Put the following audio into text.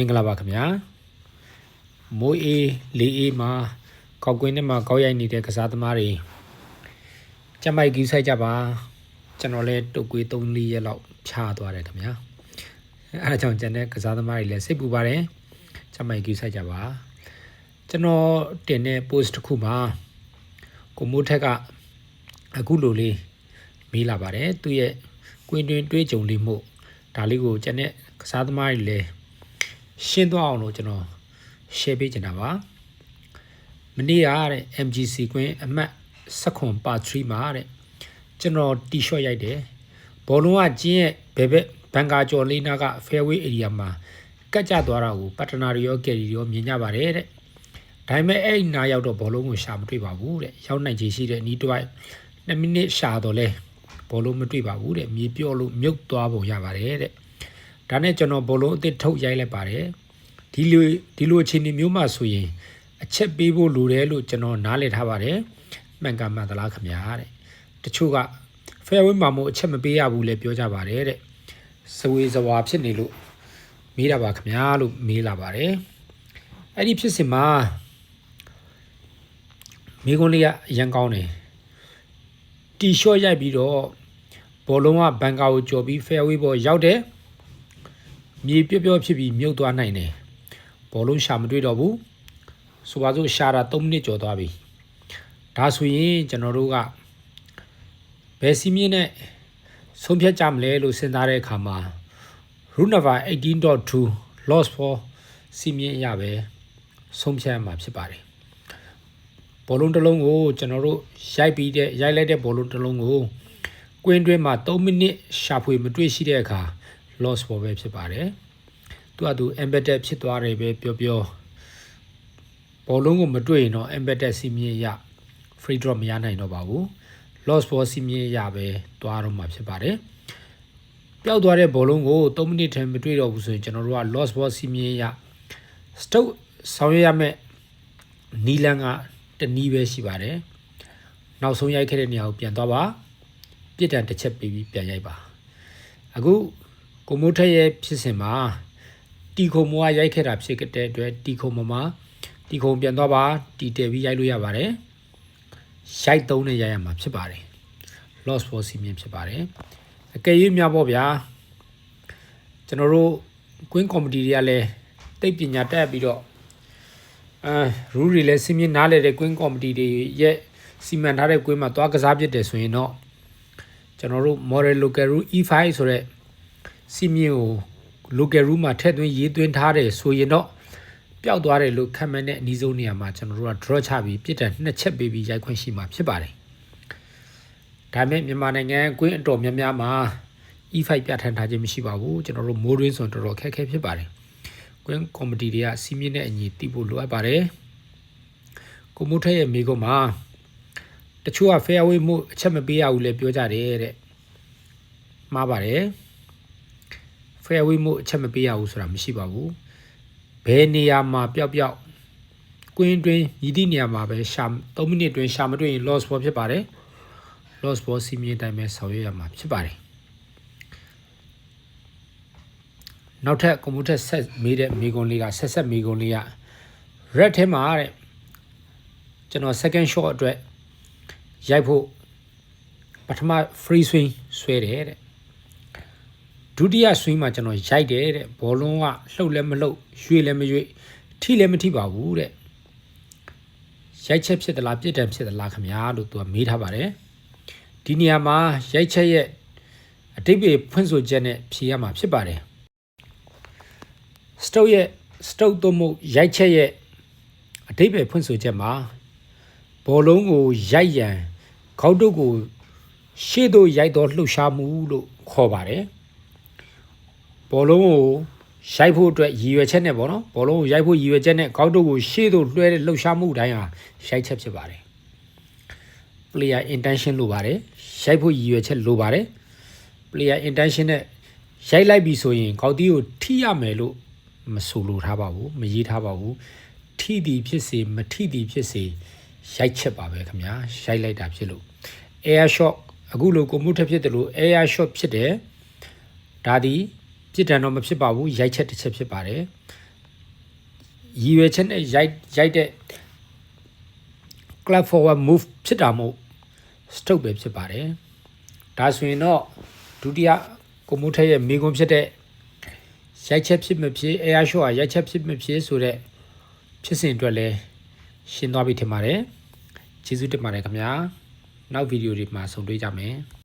မင်္ဂလာပါခင်ဗျာမိုးအေးလေးအေးမှာကောက်ကွင်းထဲမှာကောက်ရိုက်နေတဲ့ကစားသမားတွေကြက်မိုက်ကြီးဆိုင်ကြပါကျွန်တော်လည်းတုတ်ကွေး3 4ရက်လောက်ဖြားသွားတယ်ခင်ဗျာအဲဒါကြောင့်ကျန်တဲ့ကစားသမားတွေလည်းစိတ်ပူပါတယ်ကြက်မိုက်ကြီးဆိုင်ကြပါကျွန်တော်တင်တဲ့ post တစ်ခုမှာကိုမိုးထက်ကအခုလိုလေးမေးလာပါတယ်သူရဲ့ကွင်းတွင်တွေးကြုံလေးမှုဒါလေးကိုကျန်တဲ့ကစားသမားတွေလည်း ရှင်းသွားအောင်လို့ကျွန်တော် share ပေးချင်တာပါမနေ့ကတဲ့ MGC ကွင်းအမှတ်16ပါ3မှာတဲ့ကျွန်တော် T-shirt ရိုက်တယ်ဘောလုံးကကျင်းရဲ့ဘယ်ဘက်ဘန်ကာကျော်လေးနာက fairway area မှာကတ်ကျသွားတာကိုပတ်တနာရီရောကယ်ရီရောမြင်ကြပါတယ်တဲ့ဒါပေမဲ့အဲ့ဒီနားရောက်တော့ဘောလုံးကိုရှာမတွေ့ပါဘူးတဲ့ရောက်နိုင်ခြေရှိတဲ့နီးတွိုက်2မိနစ်ရှာတော့လဲဘောလုံးမတွေ့ပါဘူးတဲ့မြေပြော့လို့မြုပ်သွားပုံရပါတယ်တဲ့ ဒါနဲ့ကျွန်တော်ဘလုံးအစ်စ်ထုတ်ရိုက်လိုက်ပါတယ်ဒီလိုဒီလိုအခြေအနေမျိုးမှဆိုရင်အချက်ပေးဖို့လိုတယ်လို့ကျွန်တော်နားလည်ထားပါတယ်မှန်ကန်မှန်သလားခင်ဗျာတဲ့တချို့က fairway မှာမို့အချက်မပေးရဘူးလေပြောကြပါတယ်တဲ့စဝေစဝါဖြစ်နေလို့မေးတာပါခင်ဗျာလို့မေးလာပါတယ်အဲ့ဒီဖြစ်စဉ်မှာမိကုန်းလေးကအရန်ကောင်းတယ်တီရှော့ရိုက်ပြီးတော့ဘောလုံးကဘန်ကာကိုကြော်ပြီး fairway ပေါ်ရောက်တယ် မြေပြော့ပြော့ဖြစ်ပြီးမြုပ်သွားနိုင်တယ်ဘောလုံးရှာမတွေ့တော့ဘူးဆိုပါစို့ရှာတာ3မိနစ်ကျော်သွားပြီဒါဆိုရင်ကျွန်တော်တို့ကဘယ်စီးမြင့်နဲ့ဆုံးဖြတ်ကြမလဲလို့စဉ်းစားတဲ့အခါမှာ Runava 18.2 loss for စီးမြင့်အရပဲဆုံးဖြတ်ရမှာဖြစ်ပါတယ်ဘောလုံးတစ်လုံးကိုကျွန်တော်တို့ရိုက်ပြီးတဲ့ရိုက်လိုက်တဲ့ဘောလုံးတစ်လုံးကိုကွင်းတွင်းမှာ3မိနစ်ရှာဖွေမတွေ့ရှိတဲ့အခါ loss ပေါ်ပဲဖြစ်ပါတယ်။သူကသူ embedded ဖြစ်သွားတယ်ပဲပြောပြောဘောလုံးကိုမတွေ့ရင်တော့ embedded စီမင်းရ free drop မရနိုင်တော့ပါဘူး။ loss ပေါ်စီမင်းရပဲသွားတော့မှာဖြစ်ပါတယ်။ပျောက်သွားတဲ့ဘောလုံးကို3မိနစ်ထဲမတွေ့တော့ဘူးဆိုရင်ကျွန်တော်တို့က loss ball စီမင်းရ stroke ဆောင်ရွက်ရမယ့်နီလန်ကတနည်းပဲရှိပါတယ်။နောက်ဆုံးရိုက်ခဲ့တဲ့နေရာကိုပြန်သွားပါ။ပြစ်ဒဏ်တစ်ချက်ပေးပြီးပြန်ရိုက်ပါ။အခု ကိုမိုးထက်ရဲ့ဖြစ်စဉ်မှာတီခုံမောကရိုက်ခဲ့တာဖြစ်တဲ့အတွက်တီခုံမမှာတီခုံပြန်သွားပါတီတယ်ပြီးရိုက်လို့ရပါတယ်ရိုက်သုံးနဲ့ရိုက်ရမှာဖြစ်ပါတယ် loss for စီမင်းဖြစ်ပါတယ်အကယ်၍များပေါ့ဗျာကျွန်တော်တို့ queen committee တွေကလည်းတိတ်ပညာတက်ပြီးတော့အဲ rule တွေလည်းစီမင်းနားလေတဲ့ queen committee တွေရဲ့စီမံထားတဲ့ queen မှာသွားကစားဖြစ်တယ်ဆိုရင်တော့ကျွန်တော်တို့ model local rule e5 ဆိုတဲ့ စီမင်းကို local room မှာထည့်သွင်းရေးသွင်းထားတယ်ဆိုရင်တော့ပျောက်သွားတယ်လို့ခံမှန်းတဲ့အနည်းဆုံးနေရာမှာကျွန်တော်တို့က draw ချပြီးပြစ်ဒဏ်နှစ်ချက်ပေးပြီးရိုက်ခွင့်ရှိမှာဖြစ်ပါတယ်။ဒါမဲ့မြန်မာနိုင်ငံကွင်းအတော်များများမှာ E5 ပြဋ္ဌာန်းထားခြင်းမရှိပါဘူးကျွန်တော်တို့မိုးရင်းဆိုရင်တော်တော်ခက်ခဲဖြစ်ပါတယ်။ကွင်းကော်မတီတွေကစီမင်းတဲ့အညီတည်ဖို့လိုအပ်ပါတယ်။ကိုမိုးထက်ရဲ့မိကုန်းမှာတချို့က fairway မှုအချက်မပေးရဘူးလေပြောကြတယ်တဲ့။မှားပါတယ်။ fairway မှုအချက်မပေးရဘူးဆိုတာမရှိပါဘူးဘယ်နေရာမှာပျောက်ပျောက်ကွင်းတွင်းရည်သည့်နေရာမှာပဲရှာ3မိနစ်တွင်းရှာမတွေ့ရင် loss ball ဖြစ်ပါတယ် loss ball စီမင်းတိုင်းပဲဆောင်ရွက်ရမှာဖြစ်ပါတယ်နောက်ထပ်ကွန်ပျူတာဆက်မေးတဲ့မေကွန်လေးကဆက်ဆက်မေကွန်လေးက red ထဲမှာတဲ့ကျွန်တော် second shot အတွက်ရိုက်ဖို့ပထမ free swing ဆွဲတယ်တဲ့ ဒုတိယ swing မှာကျွန်တော်ရိုက်တယ်တဲ့ဘောလုံးကလှုပ်လည်းမလှုပ်ရွေ့လည်းမရွေ့ထိလည်းမထိပါဘူးတဲ့ရိုက်ချက်ဖြစ်သလားပြစ်ဒဏ်ဖြစ်သလားခင်ဗျာလို့သူကမေးထားပါတယ်ဒီနေရာမှာရိုက်ချက်ရဲ့အတိတ်ပဲဖွင့်ဆိုချက်နဲ့ဖြေရမှာဖြစ်ပါတယ်စတုတ်ရဲ့စတုတ်သို့မဟုတ်ရိုက်ချက်ရဲ့အတိတ်ပဲဖွင့်ဆိုချက်မှာဘောလုံးကိုရိုက်ရန်ခေါက်တုတ်ကိုရှေ့သို့ရိုက်တော့လှုပ်ရှားမှုလို့ခေါ်ပါတယ် ဘောလုံးကိုရိုက်ဖို့အတွက်ရည်ရွယ်ချက်နဲ့ပေါ့နော်ဘောလုံးကိုရိုက်ဖို့ရည်ရွယ်ချက်နဲ့ကောက်တုတ်ကိုရှေ့သို့လွှဲတဲ့လှုပ်ရှားမှုတိုင်းဟာရိုက်ချက်ဖြစ်ပါတယ် player intention လိုပါတယ်ရိုက်ဖို့ရည်ရွယ်ချက်လိုပါတယ် player intention နဲ့ရိုက်လိုက်ပြီဆိုရင်ကောက်တီးကိုထိရမယ်လို့မဆိုလိုထားပါဘူးမရေးထားပါဘူးထိသည်ဖြစ်စေမထိသည်ဖြစ်စေရိုက်ချက်ပါပဲခင်ဗျာရိုက်လိုက်တာဖြစ်လို့ air shot အခုလိုကိုမှုထက်ဖြစ်တယ်လို့ air shot ဖြစ်တယ်ဒါသည် ပြစ်ဒဏ်တော့မဖြစ်ပါဘူးရိုက်ချက်တစ်ချက်ဖြစ်ပါတယ်ရည်ရွယ်ချက်နဲ့ရိုက်ရိုက်တဲ့ club forward move ဖြစ်တာမို့ stroke ပဲဖြစ်ပါတယ်ဒါဆိုရင်တော့ဒုတိယကိုမိုးထက်ရဲ့မိကွန်းဖြစ်တဲ့ရိုက်ချက်ဖြစ်မဖြစ် air shot ကရိုက်ချက်ဖြစ်မဖြစ်ဆိုတဲ့ဖြစ်စဉ်အတွက်လည်းရှင်းသွားပြီထင်ပါတယ်ကျေးဇူးတင်ပါတယ်ခင်ဗျာနောက်ဗီဒီယိုတွေမှာဆုံတွေ့ကြမယ်